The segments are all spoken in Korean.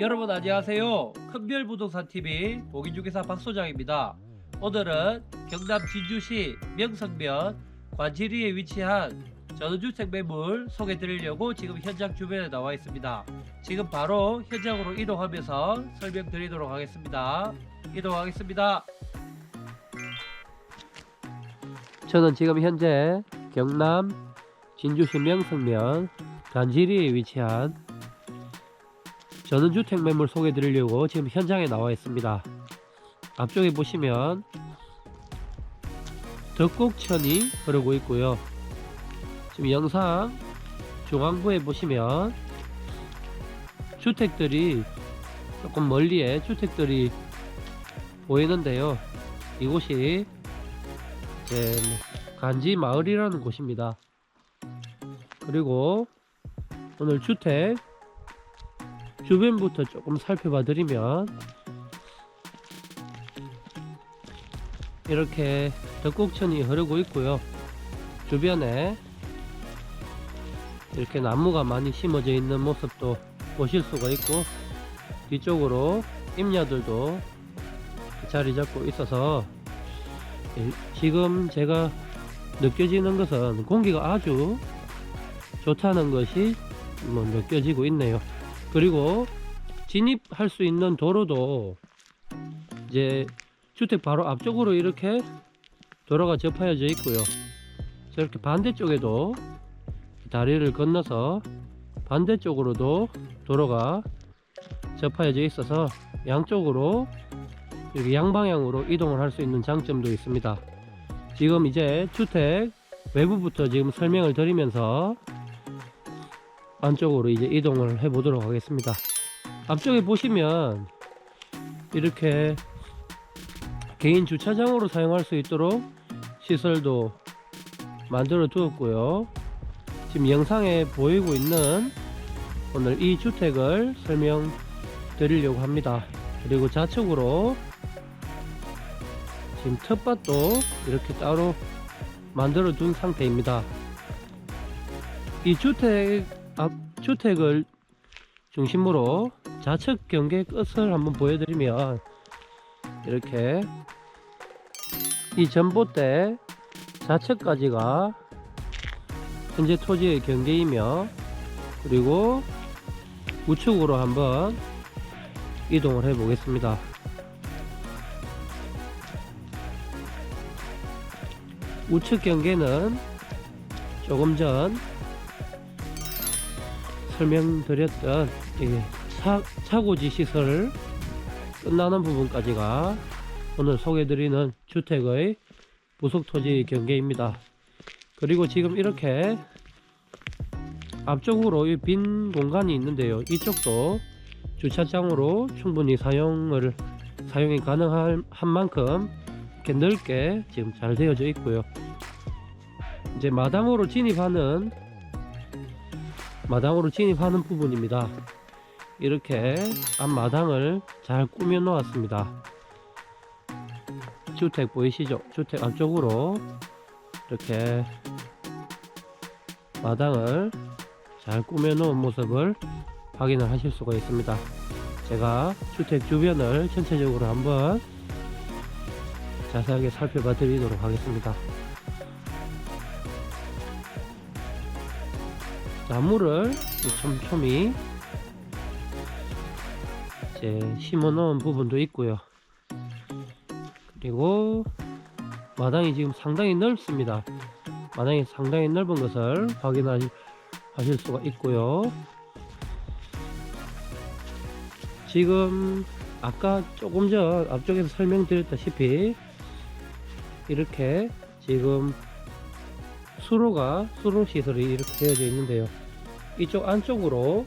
여러분 안녕하세요. 큰별부동산TV 보기주기사 박소장입니다. 오늘은 경남 진주시 명성면 관지리에 위치한 전원주택 매물 소개 드리려고 지금 현장 주변에 나와 있습니다. 지금 바로 현장으로 이동하면서 설명드리도록 하겠습니다. 이동하겠습니다. 저는 지금 현재 경남 진주시 명성면 관지리에 위치한 전원주택 매물 소개 드리려고 지금 현장에 나와 있습니다. 앞쪽에 보시면 덕곡천이 흐르고 있고요. 지금 영상 중앙부에 보시면 주택들이 조금 멀리에 주택들이 보이는데요. 이곳이 간지 마을이라는 곳입니다. 그리고 오늘 주택 주변부터 조금 살펴봐 드리면 이렇게 덕곡천이 흐르고 있고요 주변에 이렇게 나무가 많이 심어져 있는 모습도 보실 수가 있고 뒤쪽으로 임야들도 자리 잡고 있어서 이- 지금 제가 느껴지는 것은 공기가 아주 좋다는 것이 뭐 느껴지고 있네요. 그리고 진입할 수 있는 도로도 이제 주택 바로 앞쪽으로 이렇게 도로가 접하여져 있고요. 저렇게 반대쪽에도 다리를 건너서 반대쪽으로도 도로가 접하여져 있어서 양쪽으로 이렇게 양방향으로 이동을 할 수 있는 장점도 있습니다. 지금 이제 주택 외부부터 지금 설명을 드리면서 안쪽으로 이제 이동을 해 보도록 하겠습니다. 앞쪽에 보시면 이렇게 개인 주차장으로 사용할 수 있도록 시설도 만들어 두었고요. 지금 영상에 보이고 있는 오늘 이 주택을 설명 드리려고 합니다. 그리고 좌측으로 지금 텃밭도 이렇게 따로 만들어 둔 상태입니다. 이 주택 앞 주택을 중심으로 좌측 경계 끝을 한번 보여드리면 이렇게 이 전봇대 좌측까지가 현재 토지의 경계이며 그리고 우측으로 한번 이동을 해 보겠습니다. 우측 경계는 조금 전 설명드렸던 이 차, 차고지 시설 끝나는 부분까지가 오늘 소개드리는 주택의 부속 토지 경계입니다. 그리고 지금 이렇게 앞쪽으로 이 빈 공간이 있는데요. 이쪽도 주차장으로 충분히 사용을 사용이 가능한 한 만큼 이렇게 넓게 지금 잘 되어져 있고요. 이제 마당으로 진입하는 마당으로 진입하는 부분입니다. 이렇게 앞마당을 잘 꾸며 놓았습니다. 주택 보이시죠? 주택 앞쪽으로 이렇게 마당을 잘 꾸며 놓은 모습을 확인을 하실 수가 있습니다. 제가 주택 주변을 전체적으로 한번 자세하게 살펴봐 드리도록 하겠습니다. 나무를 촘촘히 이제 심어 놓은 부분도 있고요. 그리고 마당이 지금 상당히 넓습니다. 마당이 상당히 넓은 것을 확인하실 수가 있고요. 지금 아까 조금 전 앞쪽에서 설명드렸다시피 이렇게 지금 수로가 수로 시설이 이렇게 되어져 있는데요. 이쪽 안쪽으로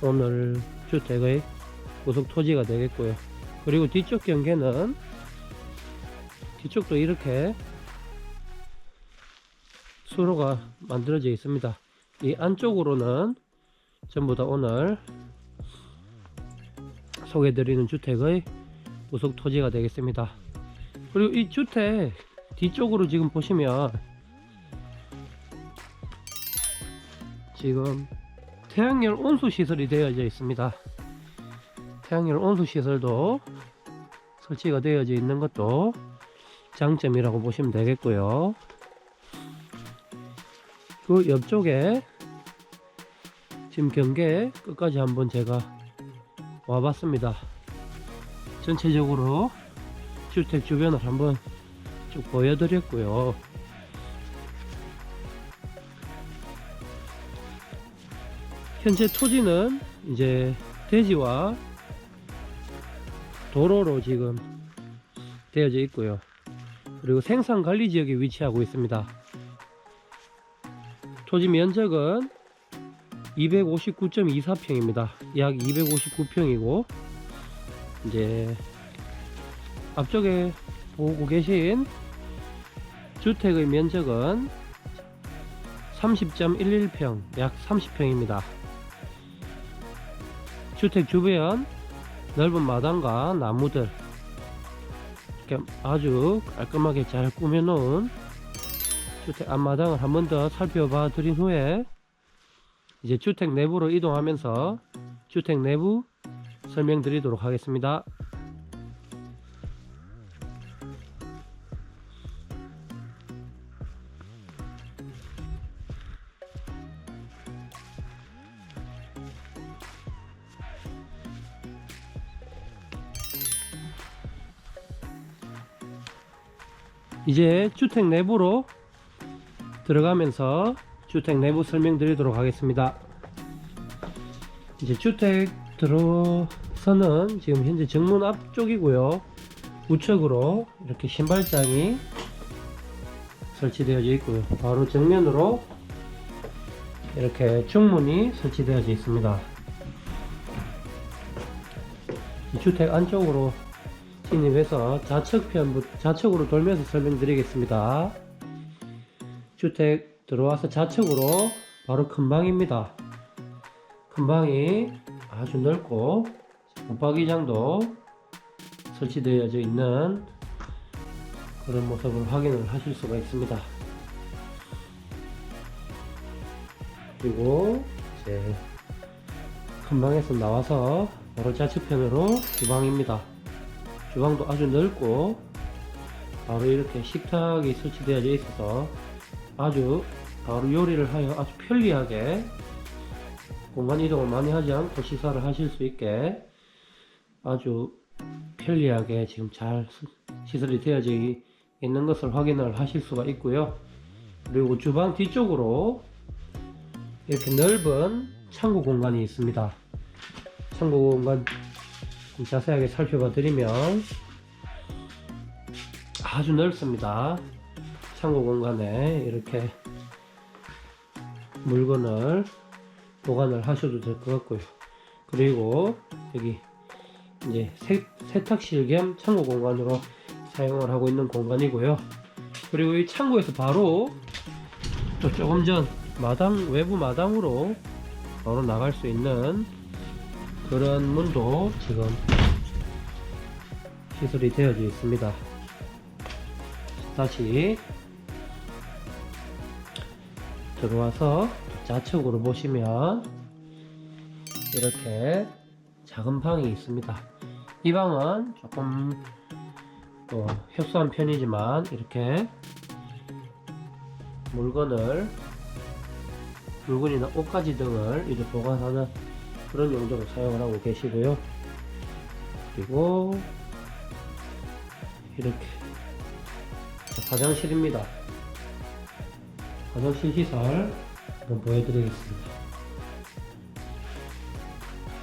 오늘 주택의 구석 토지가 되겠고요. 그리고 뒤쪽 경계는 뒤쪽도 이렇게 수로가 만들어져 있습니다. 이 안쪽으로는 전부 다 오늘 소개드리는 주택의 부속 토지가 되겠습니다. 그리고 이 주택 뒤쪽으로 지금 보시면 지금 태양열 온수 시설이 되어져 있습니다. 태양열 온수 시설도 설치가 되어져 있는 것도 장점이라고 보시면 되겠고요. 그 옆쪽에 지금 경계 끝까지 한번 제가 와봤습니다. 전체적으로 주택 주변을 한번 쭉 보여드렸고요. 현재 토지는 이제 대지와 도로로 지금 되어져 있고요. 그리고 생산 관리 지역에 위치하고 있습니다. 토지 면적은 259.24평입니다. 약 259평이고 이제 앞쪽에 보고 계신 주택의 면적은 30.11평, 약 30평입니다. 주택 주변 넓은 마당과 나무들 이렇게 아주 깔끔하게 잘 꾸며놓은 주택 앞마당을 한 번 더 살펴봐 드린 후에 이제 주택 내부로 이동하면서 주택 내부 설명드리도록 하겠습니다. 이제 주택 내부로 들어가면서 주택 내부 설명드리도록 하겠습니다. 이제 주택 들어서는 지금 현재 정문 앞쪽이고요. 우측으로 이렇게 신발장이 설치되어져 있고요. 바로 정면으로 이렇게 중문이 설치되어져 있습니다. 이 주택 안쪽으로 진입해서 좌측편 좌측으로 돌면서 설명드리겠습니다. 주택 들어와서 좌측으로 바로 큰 방입니다. 큰 방이 아주 넓고 붙박이장도 설치되어져 있는 그런 모습을 확인을 하실 수가 있습니다. 그리고 이제 큰 방에서 나와서 바로 좌측편으로 주방입니다. 주방도 아주 넓고 바로 이렇게 식탁이 설치되어져 있어서 아주 바로 요리를 하여 아주 편리하게 공간 이동을 많이 하지 않고 식사를 하실 수 있게 아주 편리하게 지금 잘 시설이 되어져 있는 것을 확인을 하실 수가 있고요. 그리고 주방 뒤쪽으로 이렇게 넓은 창고 공간이 있습니다. 창고 공간 좀 자세하게 살펴봐 드리면 아주 넓습니다. 창고 공간에 이렇게 물건을 보관을 하셔도 될 것 같고요. 그리고 여기 이제 세, 세탁실 겸 창고 공간으로 사용을 하고 있는 공간이고요. 그리고 이 창고에서 바로 또 조금 전 마당 외부 마당으로 바로 나갈 수 있는 그런 문도 지금 시설이 되어져 있습니다. 다시 들어와서 좌측으로 보시면 이렇게 작은 방이 있습니다. 이 방은 조금 또 협소한 편이지만 이렇게 물건을 물건이나 옷가지 등을 이제 보관하는 그런 용도로 사용을 하고 계시고요. 그리고 이렇게 화장실입니다. 화장실 시설 한번 보여드리겠습니다.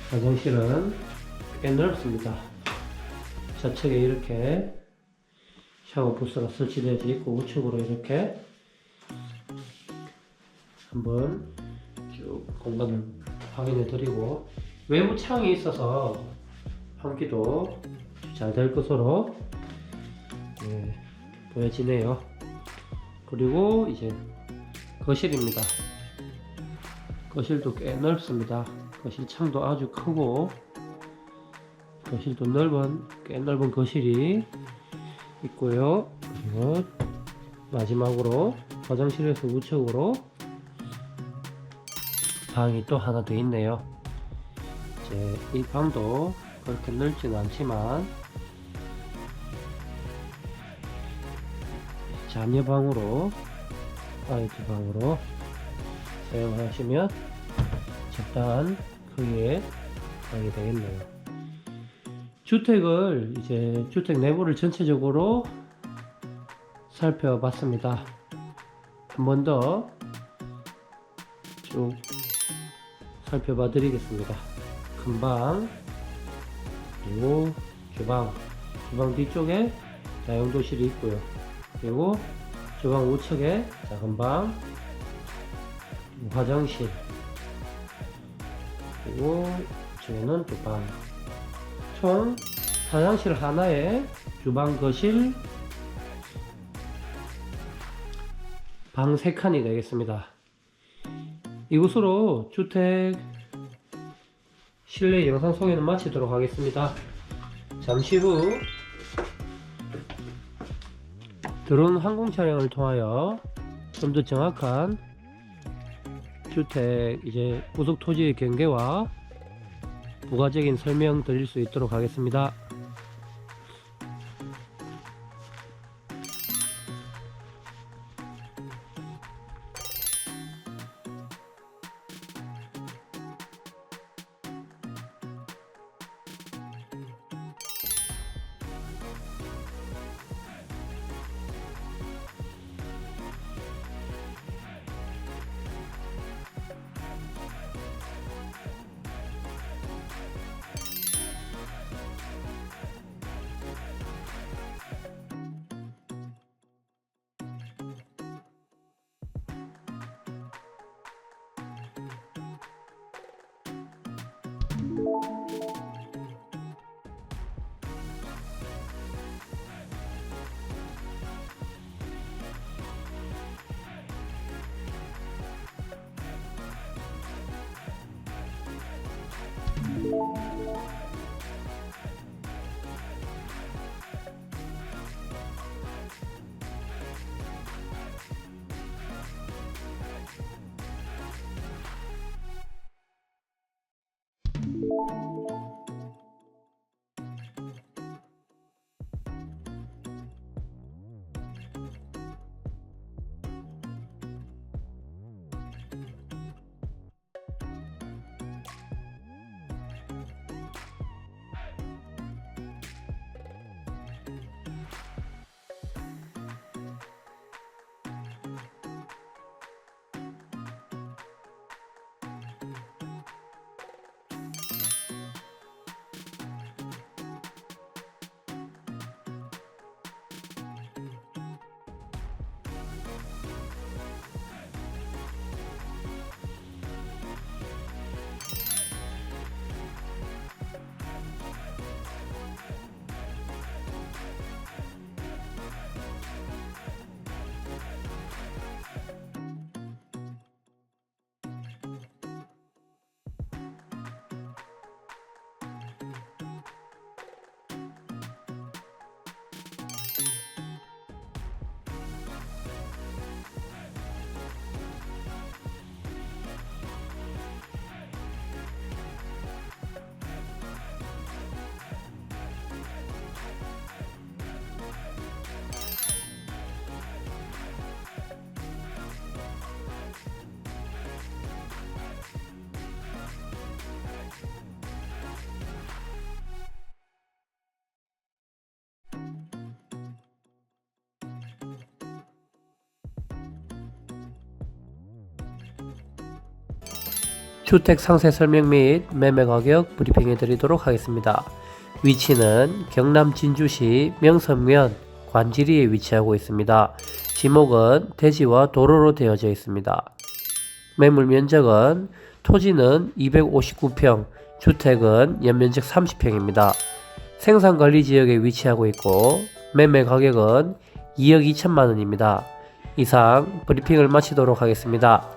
화장실은 꽤 넓습니다. 좌측에 이렇게 샤워 부스가 설치되어 있고 우측으로 이렇게 한번 쭉 공간을 확인해 드리고 외부 창이 있어서 환기도 잘 될 것으로 예, 보여지네요. 그리고 이제 거실입니다. 거실도 꽤 넓습니다. 거실 창도 아주 크고 거실도 넓은 꽤 넓은 거실이 있고요. 그리고 마지막으로 화장실에서 우측으로 사항이 또 하나 더 있네요. 이제 이 방도 그렇게 넓지는 않지만 자녀 방으로 아이들 방으로 사용하시면 적당한 크기의 방이 되겠네요. 주택을 이제 주택 내부를 전체적으로 살펴봤습니다. 한 번 더쭉 살펴봐 드리겠습니다. 큰 방, 그리고 주방, 주방 뒤쪽에 다용도실이 있고요. 그리고 주방 우측에 작은 방, 화장실, 그리고 우측에는 두 방. 총 화장실 하나에 주방, 거실, 방 3칸이 되겠습니다. 이곳으로 주택 실내 영상 소개는 마치도록 하겠습니다. 잠시 후 드론 항공 촬영을 통하여 좀 더 정확한 주택 이제 구속 토지의 경계와 부가적인 설명 드릴 수 있도록 하겠습니다. 주택 상세 설명 및 매매 가격 브리핑해 드리도록 하겠습니다. 위치는 경남 진주시 명성면 관지리에 위치하고 있습니다. 지목은 대지와 도로로 되어져 있습니다. 매물 면적은 토지는 259평, 주택은 연면적 30평입니다. 생산관리 지역에 위치하고 있고 매매 가격은 2억 2천만 원입니다. 이상 브리핑을 마치도록 하겠습니다.